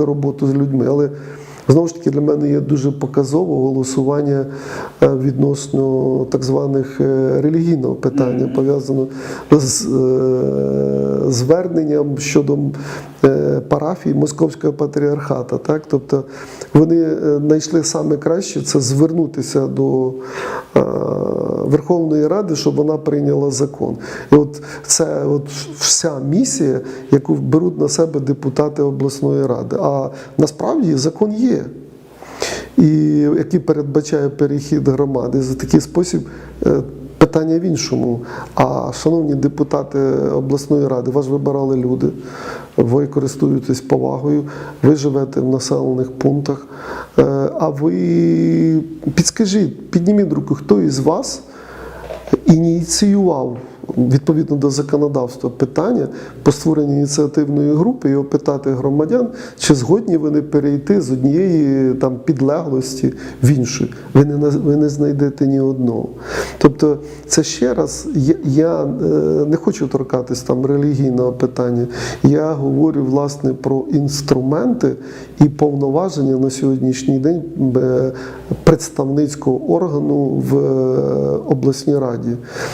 мати роботу з людьми. Але знову ж таки для мене є дуже показово голосування е, відносно так званих е, релігійного питання, пов'язано з е, зверненням щодо е, парафії Московського патріархата. Так? Тобто вони е, знайшли саме краще це звернутися до е, Верховної Ради, щоб вона прийняла закон. І от це от вся місія, яку беруть на себе депутати обласної ради. А насправді закон є. І який передбачає перехід громади за такий спосіб. Питання в іншому. А шановні депутати обласної ради, вас вибирали люди, ви користуєтесь повагою, ви живете в населених пунктах. Е, А ви підскажіть, підніміть руку, хто із вас ініціював відповідно до законодавства питання по створенню ініціативної групи і опитати громадян, чи згодні вони перейти з однієї там підлеглості в іншу. Ви не ви не знайдете ні одного. Тобто, це ще раз я, я е, не хочу торкатись там релігійного питання. Я говорю власне про інструменти і повноваження на сьогоднішній день е, представницького органу в е, обласній раді.